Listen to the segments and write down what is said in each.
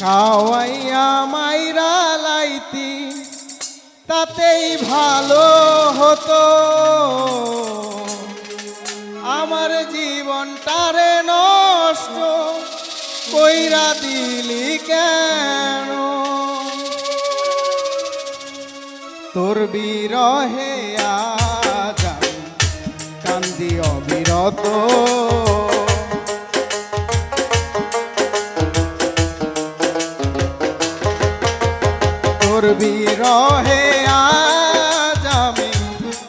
খাওয়াইয়া মাইরা লাইতি, তাতেই ভালো হতো। আমার জীবনটারে নষ্ট কইরা দিলি কেন? তোর বিরহে আজ কান্দি অবিরত। তোর বিরহে আজ আমি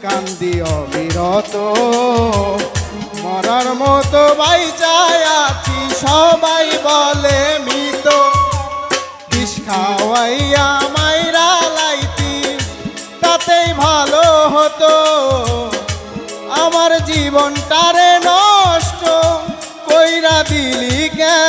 কান্দি অবিরত। মরার মতো বাইচায় আছি, সবাই বলে মিত। বিষ খাওয়াইয়া মাইরা লাইতি, তাতেই ভালো হতো। আমার জীবনটারে নষ্ট কইরা দিলি কেন?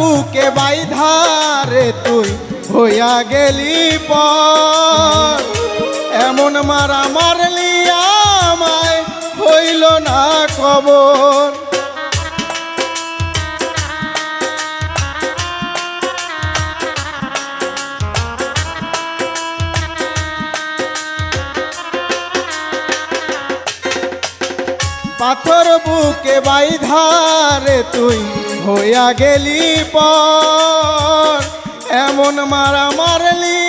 বুকে বাইধারে তুই হইয়া গেলি পর। এমন মারা মারলি আমায় হইল না কবর। পাথর বুকে বাইধারে তুই হইয়া গেলি পর। এমন মারা মারলি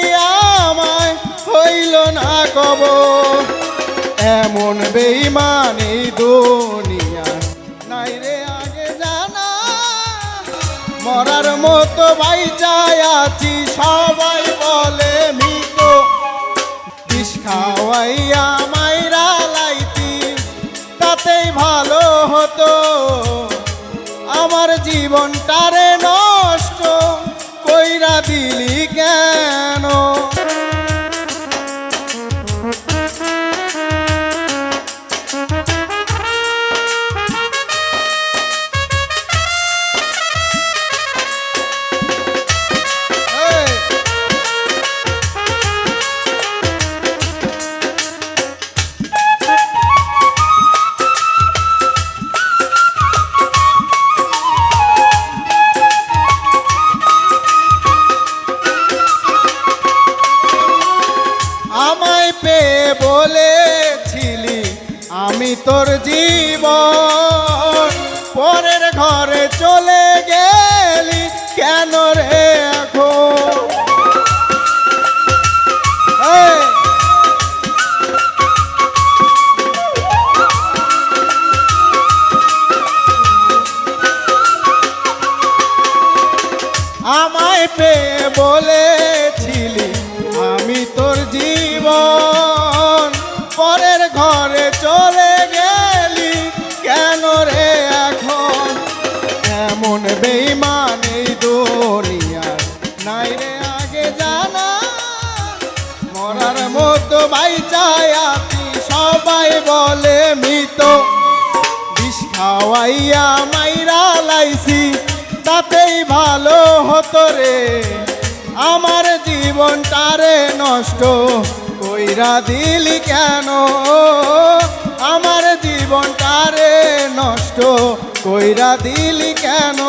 আমায় হইল না কব এমন বেইমান দুনিয়া নাই রে আগে জানা। মরার মতো বাইচায় আছি, সবাই বলে মৃত। বিষ খাওয়াইয়া জীবনটারে নষ্ট কইরা দিলি বলেছিলি আমি তোর জীবন পরের ঘরে চলে গেলি। কেন রে আছি, সবাই বলে মৃত। বিষ খাওয়াইয়া মাইরা লাইছি, তাতেই ভালো হতো রে। আমার জীবনটারে নষ্ট কইরা দিলি কেন? আমার জীবনটারে নষ্ট কইরা দিলি কেন?